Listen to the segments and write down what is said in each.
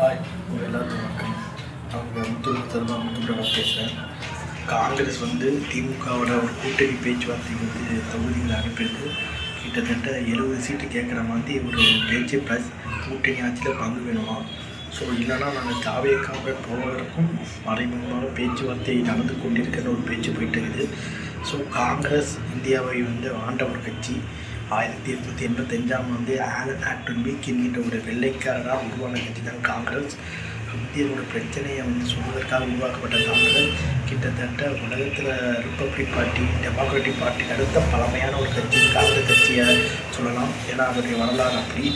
Hi உங்கள் எல்லாருக்கும் வணக்கம். அவங்க முத்து செல்வா முத்துப்பிரகாஷ் பேசுகிறேன் காங்கிரஸ் வந்து திமுகவோட ஒரு கூட்டணி பேச்சுவார்த்தைக்கு வந்து தொகுதிகளை அனுப்பியிருக்கு. கிட்டத்தட்ட எழுபது சீட்டு கேட்குற மாதிரி ஒரு பேச்சு ப்ளஸ் கூட்டணி ஆட்சியில் பங்கு வேணுமா? ஸோ இல்லைனா நாங்கள் தாவேக்காக போவதற்கும் மறைமுகமாக பேச்சுவார்த்தை நடந்து கொண்டிருக்கிற ஒரு பேச்சு போயிட்டு இருக்குது. ஸோ காங்கிரஸ் இந்தியாவை வந்து ஆண்ட ஒரு கட்சி ஆயிரத்தி எட்நூற்றி எண்பத்தஞ்சாம் வந்து ஆலன் ஆக்டன் பீக் என்கின்ற ஒரு வெள்ளைக்காரராக உருவான கட்சி தான் காங்கிரஸ். இந்தியனோட பிரச்சனையை வந்து சொல்வதற்காக உருவாக்கப்பட்ட காங்கிரஸ். கிட்டத்தட்ட உலகத்தில் ரிப்பப்ளிக் பார்ட்டி டெமோக்ராட்டிக் பார்ட்டி அடுத்த பழமையான ஒரு கட்சி காங்கிரஸ் கட்சியை சொல்லலாம். ஏன்னா அதனுடைய வரலாறு அப்படி.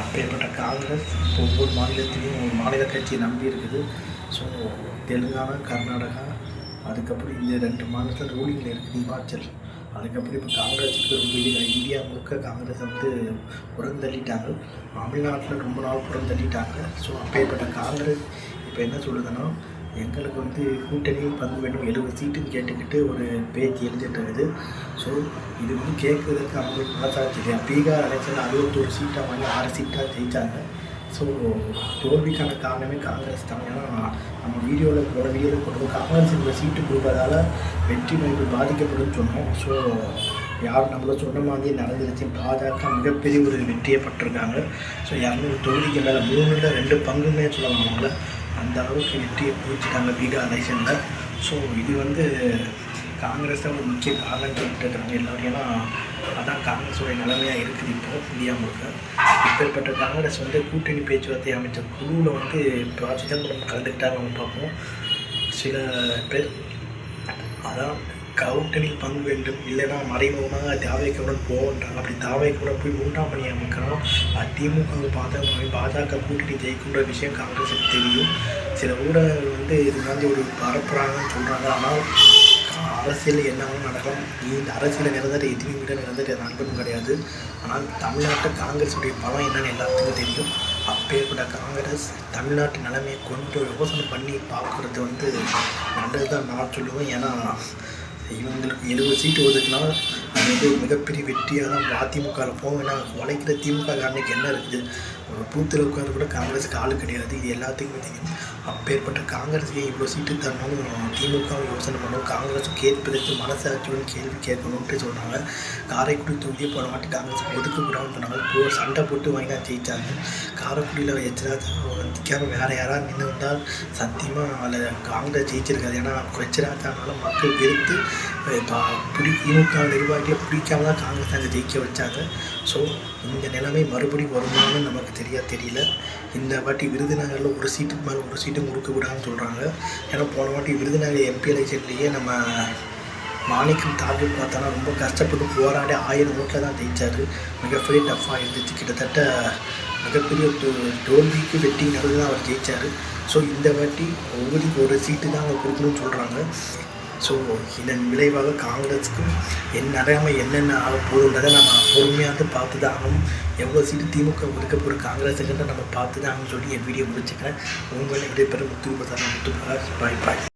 அப்பேற்பட்ட காங்கிரஸ் இப்போ ஒவ்வொரு மாநிலத்திலையும் ஒரு மாநில கட்சியை நம்பி இருக்குது. ஸோ தெலுங்கானா கர்நாடகா அதுக்கப்புறம் இந்த ரெண்டு மாநிலத்தில் ரூலிங்கில் இருக்குது இமாச்சல். அதுக்கப்புறம் இப்போ காங்கிரஸுக்கு ரொம்ப இந்தியா முழுக்க காங்கிரஸ் வந்து புறந்தள்ளிட்டாங்க. தமிழ்நாட்டில் ரொம்ப நாள் புறந்தள்ளிட்டாங்க. ஸோ அப்பேற்பட்ட காங்கிரஸ் இப்போ என்ன சொல்லுதுன்னா எங்களுக்கு வந்து கூட்டணியில் பங்கு வேண்டும். எழுபது சீட்டுன்னு கேட்டுக்கிட்டு ஒரு பேச்சு எழுதிட்டு இருக்குது ஸோ இது வந்து கேட்குறதுக்கு அவங்களுக்கு மனசாட்சி பீகார் எலெக்ஷனில் அறுபத்தோரு சீட்டாக வாங்கி ஆறு சீட்டாக ஜெயித்தாங்க ஸோ தோல்விக்கான காரணமே காங்கிரஸ் தான். ஏன்னா நம்ம வீடியோவில் போட வீடியோவில் போட்டது காங்கிரஸ் இந்த சீட்டு கொடுப்பதால் வெற்றி வாய்ப்பு பாதிக்கப்படும் சொன்னோம். ஸோ யார் நம்மளை சொன்ன மாதிரி நடந்துருச்சு. பாஜக மிகப்பெரிய ஒரு வெற்றியை பட்டிருக்காங்க ஸோ இரநூறு தொகுதிக்கு மேலே மூணுல ரெண்டு பங்குன்னே சொல்லலாம் அவங்கள அந்த அளவுக்கு வெற்றியை பிடிச்சிட்டாங்க பீகார் எலெக்ஷனில் ஸோ இது வந்து காங்கிரஸ் தான் ஒரு முக்கிய காரணம் சொல்லிட்டு இருக்காங்க எல்லோரும். ஏன்னா அதான் காங்கிரஸோடைய நிலைமையாக இருக்குது இப்போ இந்தியா முழுக்க. இப்பேற்பட்ட காங்கிரஸ் வந்து கூட்டணி பேச்சுவார்த்தை அமைச்ச குழுவில் வந்து இப்போ சிதம்பரம் கலந்துக்கிட்டாங்கன்னு பார்ப்போம். சில பேர் அதான் கவுண்டனில் பங்கு வேண்டும். இல்லைன்னா மறைமுகமாக தாவைக்குடன் போகன்றாங்க அப்படி தாவைக்குடன் போய் மூன்றாம் பணி அமைக்கலாம். திமுக பாஜக பாஜக கூட்டணி ஜெயிக்கின்ற விஷயம் காங்கிரஸுக்கு தெரியும். சில ஊடகங்கள் வந்து இது மாதிரி ஒரு பரப்புறாங்கன்னு சொல்கிறாங்க ஆனால் அரசியல் என்னவும் நடக்கும். இந்த அரசியல் நிறந்தது எதுவும் விட நிறந்தது நண்பனும் கிடையாது. ஆனால் தமிழ்நாட்டு காங்கிரஸுடைய பலம் என்னன்னு எல்லாத்துக்கும் தெரியும். அப்பேற்பட்ட காங்கிரஸ் தமிழ்நாட்டு நிலைமையை கொண்டு யோசனை பண்ணி பார்க்குறது வந்து நல்லது தான் நான் சொல்லுவேன். ஏன்னா இவங்களுக்கு எழுபது சீட்டு ஒதுக்குனா அது வந்து ஒரு மிகப்பெரிய வெற்றியாக தான் அதிமுகவில் போங்க ஏன்னா உழைக்கிற திமுக காரனுக்கு என்ன இருக்குது? ஒரு பூத்தில் உட்காந்து கூட காங்கிரஸுக்கு ஆள் கிடையாது. இது எல்லாத்துக்குமே தெரியும். அப்பேற்பட்ட காங்கிரஸுக்கு இவ்வளோ சீட்டு தரணும் திமுக யோசனை பண்ணணும் காங்கிரஸ் கேட்பதற்கு மனசாட்சியுடன் கேள்வி கேட்கணுன்ட்டு சொல்கிறாங்க காரைக்குடி தொகுதியை போன மாட்டி காங்கிரஸ் ஒதுக்கக்கூடாதுன்னு சொன்னாங்க போ சண்டை போட்டு வாங்கி தான் ஜெயித்தாங்க காரைக்குடியில் எச்சராஜா நிற்காம வேறு யாராவது நின்று வந்தால் சத்தியமாக அதில் காங்கிரஸ் ஜெயிச்சிருக்காது. ஏன்னா எச்சராஜானால மக்கள் வெறுத்து பிடி திமுக நிர்வாகியை பிடிக்காம தான் காங்கிரஸ் அங்கே ஜெயிக்க வச்சாங்க. ஸோ இந்த நிலைமை மறுபடியும் வருமானு நமக்கு தெரியா தெரியல. இந்த வாட்டி விருதுநகரில் ஒரு சீட்டுக்கு மேலே ஒரு சீட்டும் கொடுக்கக்கூடாதுன்னு சொல்கிறாங்க ஏன்னா போன வாட்டி விருதுநகர் எம்பி எலெக்ஷன்லேயே நம்ம மாணிக்கம் தாக்கி பார்த்தோன்னா ரொம்ப கஷ்டப்பட்டு போராடி ஆயிரம் ஓட்டில் தான் ஜெயித்தார் மிகப்பெரிய டஃப்பாக இருந்துச்சு. கிட்டத்தட்ட மிகப்பெரிய தோல்விக்கு வெட்டி நடந்து தான் அவர் ஜெயித்தார் ஸோ இந்த வாட்டி ஒவ்வொரு ஒரு சீட்டு தான் அவங்க கொடுக்கணும்னு சொல்கிறாங்க ஸோ இதன் விளைவாக காங்கிரஸுக்கும் என் நிலைமை என்னென்ன ஆக போகுன்றதை நம்ம பொறுமையாக வந்து பார்த்து தான் ஆகணும் எவ்வளோ சீட்டு திமுக ஒதுக்க போகிற காங்கிரஸுக்கிட்ட நம்ம பார்த்து தான் ஆகணும்னு சொல்லி என் வீடியோ முடிச்சுக்கிறேன். உங்களை விடைபெற முத்து முத்து பாய் பாய்.